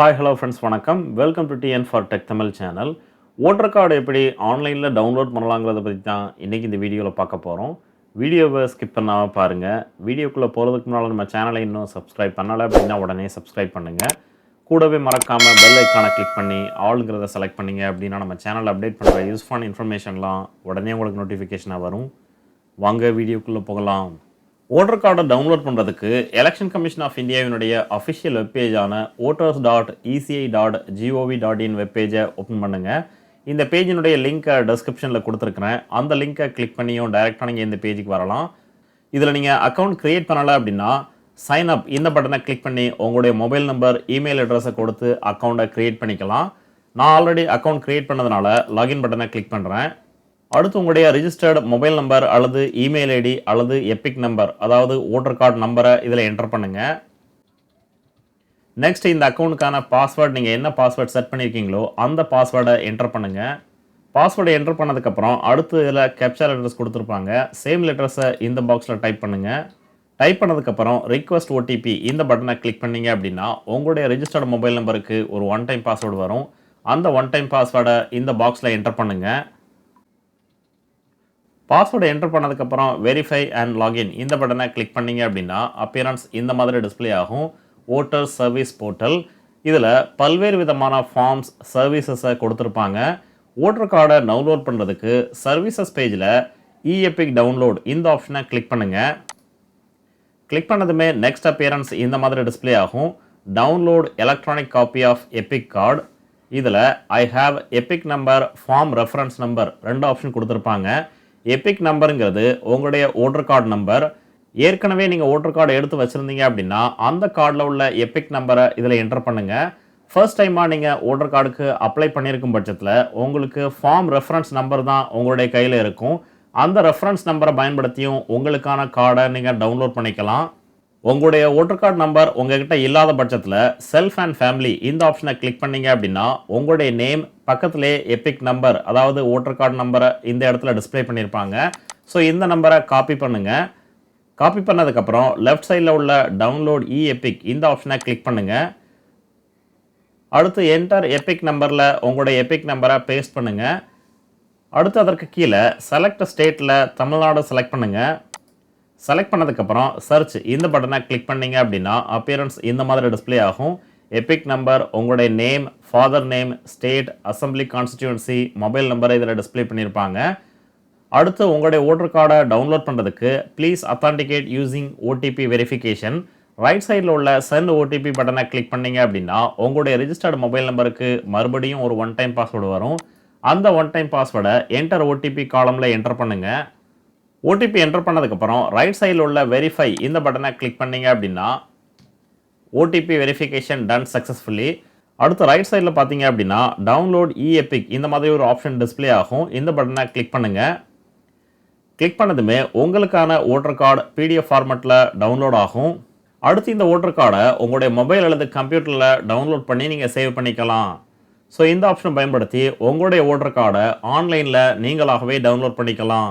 Hi hello friends வணக்கம். Welcome to TN for tech Tamil channel voter card எப்படி ஆன்லைனில் download பண்ணலாங்கிறத பற்றி தான் இன்றைக்கி இந்த வீடியோவில் பார்க்க போகிறோம் வீடியோவை ஸ்கிப் பண்ணாமல் பாருங்கள் வீடியோக்குள்ளே போகிறதுக்கு முன்னால் நம்ம சேனலை இன்னும் சப்ஸ்கிரைப் பண்ணலை அப்படின்னா உடனே சப்ஸ்கிரைப் பண்ணுங்கள் கூடவே மறக்காமல் பெல் ஐக்கானை கிளிக் பண்ணி ஆளுங்கிறத செலக்ட் பண்ணிங்க அப்படின்னா நம்ம சேனலில் அப்டேட் பண்ணுற யூஸ்ஃபான இன்ஃபர்மேஷன்லாம் உடனே உங்களுக்கு நோட்டிஃபிகேஷனாக வரும். வாங்க வீடியோக்குள்ளே போகலாம். ஓட்டர் கார்டை டவுன்லோட் பண்ணுறதுக்கு எலெக்ஷன் கமிஷன் ஆஃப் இந்தியாவினுடைய official வெப்பேஜான voters dot ECI dot gov dot in வெப்பேஜை open பண்ணுங்கள் இந்த பேஜினுடைய லிங்க்கை டெஸ்கிரிப்ஷனில் கொடுத்துருக்குறேன். அந்த லிங்க்கை கிளிக் பண்ணியும் டைரெக்டாக நீங்கள் இந்த பேஜுக்கு வரலாம். இதில் நீங்கள் அக்கௌண்ட் க்ரியேட் பண்ணலை அப்படின்னா சைன் அப் இந்த பட்டனை கிளிக் பண்ணி உங்களுடைய மொபைல் நம்பர் இமெயில் அட்ரஸை கொடுத்து அக்கௌண்ட்டை க்ரியேட் பண்ணிக்கலாம். நான் ஆல்ரெடி அக்கௌண்ட் க்ரியேட் பண்ணதுனால லாகின் பட்டனை கிளிக் பண்ணுறேன் அடுத்து உங்களுடைய ரிஜிஸ்டர்டு மொபைல் நம்பர் அல்லது இமெயில் ஐடி அல்லது எபிக் நம்பர் அதாவது ஓட்டர் கார்டு நம்பரை இதில் என்டர் பண்ணுங்கள் நெக்ஸ்ட் இந்த அக்கௌண்ட்டுக்கான பாஸ்வேர்டு நீங்கள் என்ன பாஸ்வேர்டு செட் பண்ணியிருக்கீங்களோ அந்த பாஸ்வேர்டை என்டர் பண்ணுங்கள் பாஸ்வேர்டை என்டர் பண்ணதுக்கப்புறம் அடுத்து இதில் கேப்சர் அட்ரஸ் கொடுத்துருப்பாங்க. சேம் லெட்டர்ஸை இந்த பாக்ஸில் டைப் பண்ணுங்கள் டைப் பண்ணதுக்கப்புறம் ரிக்வஸ்ட் ஓடிபி இந்த பட்டனை கிளிக் பண்ணீங்க அப்படின்னா உங்களுடைய ரிஜிஸ்டர்டு மொபைல் நம்பருக்கு ஒரு ஒன் டைம் பாஸ்வேர்டு வரும். அந்த ஒன் டைம் பாஸ்வேர்டை இந்த பாக்ஸில் என்டர் பண்ணுங்கள் பாஸ்வேர்டை என்டர் பண்ணதுக்கப்புறம் வெரிஃபை அண்ட் லாகின் இந்த பட்டனை கிளிக் பண்ணீங்க அப்படின்னா அப்பியரன்ஸ் இந்த மாதிரி டிஸ்ப்ளே ஆகும். ஓட்டர் சர்வீஸ் போர்ட்டல் இதில் பல்வேறு விதமான ஃபார்ம்ஸ் சர்வீசஸை கொடுத்துருப்பாங்க. ஓட்டர் கார்டை டவுன்லோட் பண்ணுறதுக்கு சர்வீசஸ் பேஜில் இஎபிக் டவுன்லோட் இந்த ஆப்ஷனை கிளிக் பண்ணுங்கள் கிளிக் பண்ணதுமே நெக்ஸ்ட் அப்பியரன்ஸ் இந்த மாதிரி டிஸ்ப்ளே ஆகும். Download electronic copy of EPIC card இதில் I have EPIC number form reference number ரெண்டு ஆப்ஷன் கொடுத்துருப்பாங்க. எபிக் நம்பருங்கிறது உங்களுடைய ஓட்டர் கார்டு நம்பர் ஏற்கனவே நீங்கள் ஓட்டர் கார்டு எடுத்து வச்சுருந்தீங்க அப்படின்னா அந்த கார்டில் உள்ள எபிக் நம்பரை இதில் என்டர் பண்ணுங்கள் ஃபர்ஸ்ட் டைமாக நீங்கள் ஓட்டர் கார்டுக்கு அப்ளை பண்ணியிருக்கும் பட்சத்தில் உங்களுக்கு ஃபார்ம் ரெஃபரன்ஸ் நம்பர் தான் உங்களுடைய கையில் இருக்கும். அந்த ரெஃபரன்ஸ் நம்பரை பயன்படுத்தியும் உங்களுக்கான கார்டை நீங்கள் டவுன்லோட் பண்ணிக்கலாம். உங்களுடைய ஓட்டர் கார்டு நம்பர் உங்ககிட்ட இல்லாத பட்சத்தில் செல்ஃப் அண்ட் ஃபேமிலி இந்த ஆப்ஷனை கிளிக் பண்ணீங்க அப்படின்னா உங்களுடைய நேம் பக்கத்திலே எபிக் நம்பர் அதாவது ஓட்டர் கார்டு நம்பரை இந்த இடத்துல டிஸ்ப்ளே பண்ணியிருப்பாங்க ஸோ இந்த நம்பரை காப்பி பண்ணுங்கள் காப்பி பண்ணதுக்கப்புறம் லெஃப்ட் சைடில் உள்ள டவுன்லோட் இ எபிக் இந்த ஆப்ஷனை கிளிக் பண்ணுங்கள் அடுத்து என்டர் எபிக் நம்பரில் உங்களுடைய எபிக் நம்பரை பேஸ்ட் பண்ணுங்கள் அடுத்து அதற்கு கீழே செலக்ட் ஸ்டேட்டில் தமிழ்நாடு செலக்ட் பண்ணுங்கள் செலக்ட் பண்ணதுக்கப்புறம் சர்ச் இந்த பட்டனை கிளிக் பண்ணீங்க அப்படின்னா அப்பியரன்ஸ் இந்த மாதிரி டிஸ்ப்ளே ஆகும். எபிக் நம்பர் உங்களுடைய name father name state assembly constituency mobile நம்பரை இதில் டிஸ்ப்ளே பண்ணியிருப்பாங்க. அடுத்து உங்களுடைய ஓட்டர் கார்டை டவுன்லோட் பண்ணுறதுக்கு please authenticate using OTP verification right சைடில் உள்ள சென்ட் ஓடிபி பட்டனை கிளிக் பண்ணீங்க அப்படின்னா உங்களுடைய ரிஜிஸ்டர்டு மொபைல் நம்பருக்கு மறுபடியும் ஒரு ஒன் டைம் பாஸ்வேர்டு வரும். அந்த ஒன் டைம் பாஸ்வேர்டை என்டர் ஓடிபி காலமில் என்டர் பண்ணுங்கள் ஓடிபி என்டர் பண்ணதுக்கப்புறம் ரைட் சைடில் உள்ள வெரிஃபை இந்த பட்டனை கிளிக் பண்ணீங்க அப்படின்னா ஓடிபி வெரிஃபிகேஷன் டன் சக்ஸஸ்ஃபுல்லி அடுத்து ரைட் சைடில் பார்த்தீங்க அப்படின்னா டவுன்லோட் இஎபிக் e இந்த மாதிரி ஒரு ஆப்ஷன் டிஸ்ப்ளே ஆகும். இந்த பட்டனை கிளிக் பண்ணுங்கள் கிளிக் பண்ணதுமே உங்களுக்கான ஓட்டர் கார்டு பிடிஎஃப் ஃபார்மெட்டில் டவுன்லோட் ஆகும். அடுத்து இந்த ஓட்டர் கார்டை உங்களுடைய மொபைல் அல்லது கம்ப்யூட்டரில் டவுன்லோட் பண்ணி நீங்கள் சேவ் பண்ணிக்கலாம். ஸோ இந்த ஆப்ஷனை பயன்படுத்தி உங்களுடைய ஓட்டர் கார்டை ஆன்லைனில் நீங்களாகவே டவுன்லோட் பண்ணிக்கலாம்.